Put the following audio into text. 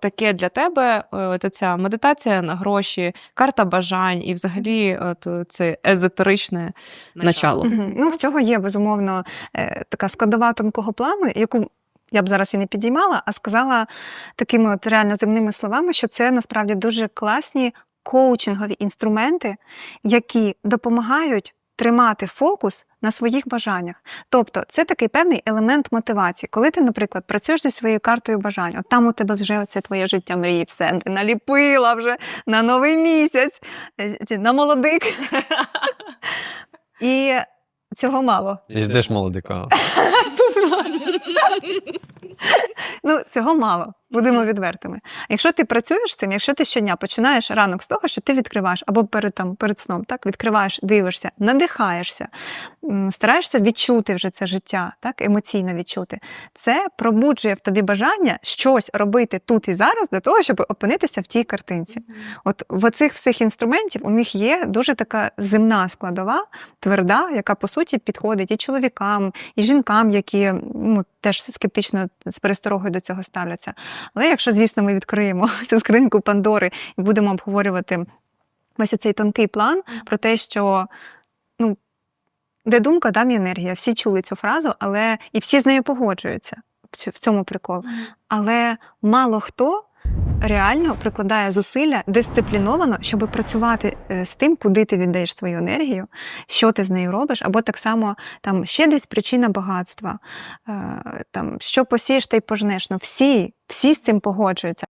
Таке для тебе е, от ця медитація на гроші, карта бажань і взагалі от це езотеричне начало? Мгм. Ну, в цього є безумовно е, така складова тонкого плану, яку я б зараз і не підіймала, а сказала такими от реально земними словами, що це насправді дуже класні коучингові інструменти, які допомагають тримати фокус на своїх бажаннях. Тобто, це такий певний елемент мотивації. Коли ти, наприклад, працюєш зі своєю картою бажань, от там у тебе вже оце твоє життя мрії, все ти наліпила вже на новий місяць, е, на молодик. І цього мало. І ждеш молодика. Ну, цього мало. Будемо відвертими. Якщо ти працюєш цим, якщо ти щодня починаєш ранок з того, що ти відкриваєш або перед там перед сном, так відкриваєш, дивишся, надихаєшся, стараєшся відчути вже це життя, так емоційно відчути. Це пробуджує в тобі бажання щось робити тут і зараз для того, щоб опинитися в тій картинці. От в оцих всіх інструментів у них є дуже така земна складова, тверда, яка по суті підходить і чоловікам, і жінкам, які ну, теж скептично з пересторогою до цього ставляться. Але якщо, звісно, ми відкриємо цю скриньку Пандори і будемо обговорювати ось цей тонкий план про те, що ну, де думка, там і енергія. Всі чули цю фразу, але і всі з нею погоджуються в цьому прикол. Але мало хто реально прикладає зусилля дисципліновано, щоб працювати е, з тим, куди ти віддаєш свою енергію, що ти з нею робиш, або так само там ще десь причина багатства, е, там що посієш, та й пожнеш. Ну всі, всі з цим погоджуються.